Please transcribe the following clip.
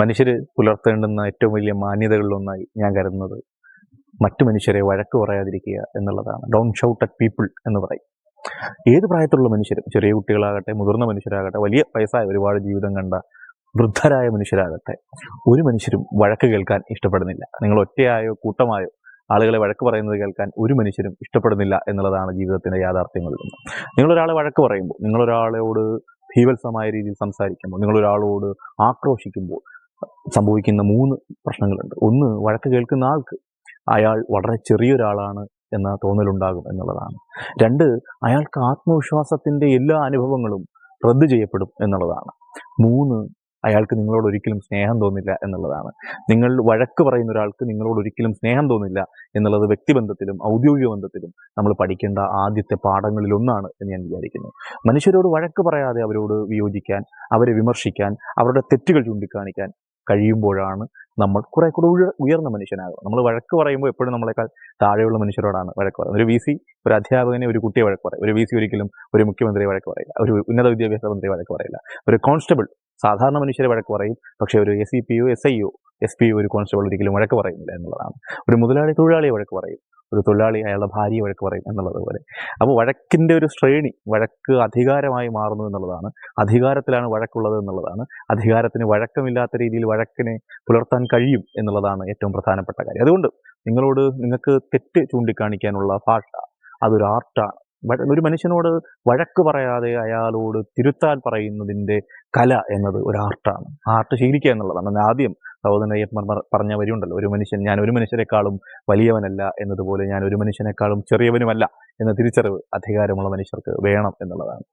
മനുഷ്യർ പുലർത്തേണ്ടുന്ന ഏറ്റവും വലിയ മാന്യതകളിലൊന്നായി ഞാൻ കരുതുന്നത് മറ്റു മനുഷ്യരെ വഴക്ക് പറയാതിരിക്കുക എന്നുള്ളതാണ്. ഡോൺ ഷൗട്ട് അറ്റ് പീപ്പിൾ എന്ന് പറയും. ഏത് പ്രായത്തിലുള്ള മനുഷ്യരും ചെറിയ കുട്ടികളാകട്ടെ മുതിർന്ന മനുഷ്യരാകട്ടെ വലിയ വയസ്സായ ഒരുപാട് ജീവിതം കണ്ട വൃദ്ധരായ മനുഷ്യരാകട്ടെ ഒരു മനുഷ്യരും വഴക്ക് കേൾക്കാൻ ഇഷ്ടപ്പെടുന്നില്ല. നിങ്ങൾ ഒറ്റയായോ കൂട്ടമായോ ആളുകളെ വഴക്ക് പറയുന്നത് കേൾക്കാൻ ഒരു മനുഷ്യരും ഇഷ്ടപ്പെടുന്നില്ല എന്നുള്ളതാണ് ജീവിതത്തിന്റെ യാഥാർത്ഥ്യങ്ങളിൽ നിന്ന് നിങ്ങളൊരാളെ വഴക്ക് പറയുമ്പോൾ നിങ്ങളൊരാളോട് ഭീവത്സമായ രീതിയിൽ സംസാരിക്കുമ്പോൾ നിങ്ങളൊരാളോട് ആക്രോശിക്കുമ്പോൾ സംഭവിക്കുന്ന മൂന്ന് പ്രശ്നങ്ങളുണ്ട്. ഒന്ന് വഴക്ക് കേൾക്കുന്ന ആൾക്ക് അയാൾ വളരെ ചെറിയൊരാളാണ് എന്ന തോന്നലുണ്ടാകും എന്നുള്ളതാണ്. രണ്ട് അയാൾക്ക് ആത്മവിശ്വാസത്തിന്റെ എല്ലാ അനുഭവങ്ങളും റദ്ദ് ചെയ്യപ്പെടും എന്നുള്ളതാണ്. മൂന്ന് അയാൾക്ക് നിങ്ങളോട് ഒരിക്കലും സ്നേഹം തോന്നില്ല എന്നുള്ളതാണ്. നിങ്ങൾ വഴക്ക് പറയുന്ന ഒരാൾക്ക് നിങ്ങളോട് ഒരിക്കലും സ്നേഹം തോന്നില്ല എന്നുള്ളത് വ്യക്തിബന്ധത്തിലും ഔദ്യോഗിക ബന്ധത്തിലും നമ്മൾ പഠിക്കേണ്ട ആദ്യത്തെ പാഠങ്ങളിലൊന്നാണ് എന്ന് ഞാൻ വിചാരിക്കുന്നു. മനുഷ്യരോട് വഴക്ക് പറയാതെ അവരോട് വിയോജിക്കാൻ അവരെ വിമർശിക്കാൻ അവരുടെ തെറ്റുകൾ ചൂണ്ടിക്കാണിക്കാൻ കഴിയുമ്പോഴാണ് നമ്മൾ കുറെ കൂടെ ഉയ- ഉയർന്ന മനുഷ്യനാകും നമ്മൾ വഴക്ക് പറയുമ്പോൾ എപ്പോഴും നമ്മളെക്കാൾ താഴെയുള്ള മനുഷ്യരോടാണ് വഴക്ക് പറയുന്നത് ഒരു വി സി ഒരു അധ്യാപകനെ ഒരു കുട്ടിയെ വഴക്ക് പറയും ഒരു വി സി ഒരിക്കലും ഒരു മുഖ്യമന്ത്രിയെ വഴക്ക് പറയില്ല. ഒരു ഉന്നത വിദ്യാഭ്യാസ മന്ത്രി വഴക്ക് പറയില്ല. ഒരു കോൺസ്റ്റബിൾ സാധാരണ മനുഷ്യരെ വഴക്ക് പറയും. പക്ഷേ ഒരു S C P O S I O S P ഒരു കോൺസ്റ്റബിൾ ഒരിക്കലും വഴക്ക് പറയുന്നില്ല എന്നുള്ളതാണ്. ഒരു മുതലാളി തൊഴിലാളിയെ വഴക്ക് പറയും. ഒരു തൊഴിലാളി അയാളുടെ ഭാര്യയെ വഴക്ക് പറയും എന്നുള്ളത് പോലെ. അപ്പോൾ വഴക്കിന്റെ ഒരു ശ്രേണി വഴക്ക് അധികാരമായി മാറുന്നു എന്നുള്ളതാണ്. അധികാരത്തിലാണ് വഴക്കുള്ളത് എന്നുള്ളതാണ്. അധികാരത്തിന് വഴക്കമില്ലാത്ത രീതിയിൽ വഴക്കിനെ പുലർത്താൻ കഴിയും എന്നുള്ളതാണ് ഏറ്റവും പ്രധാനപ്പെട്ട കാര്യം. അതുകൊണ്ട് നിങ്ങളോട് നിങ്ങൾക്ക് തെറ്റ് ചൂണ്ടിക്കാണിക്കാനുള്ള ഭാഷ അതൊരു ആർട്ടാണ്. ഒരു മനുഷ്യനോട് വഴക്ക് പറയാതെ അയാളോട് തിരുത്താൻ പറയുന്നതിന്റെ കല എന്നത് ഒരു ആർട്ടാണ്. ആർട്ട് ശീലിക്കുക എന്നുള്ളതാണ്. ആദ്യം സഹോദരൻ അയ്യപ്പൻ പറഞ്ഞ വരിയുണ്ടല്ലോ. ഒരു മനുഷ്യൻ ഞാൻ ഒരു മനുഷ്യരെക്കാളും വലിയവനല്ല എന്നതുപോലെ ഞാൻ ഒരു മനുഷ്യനേക്കാളും ചെറിയവനുമല്ല എന്ന തിരിച്ചറിവ് അധികാരമുള്ള മനുഷ്യർക്ക് വേണം എന്നുള്ളതാണ്.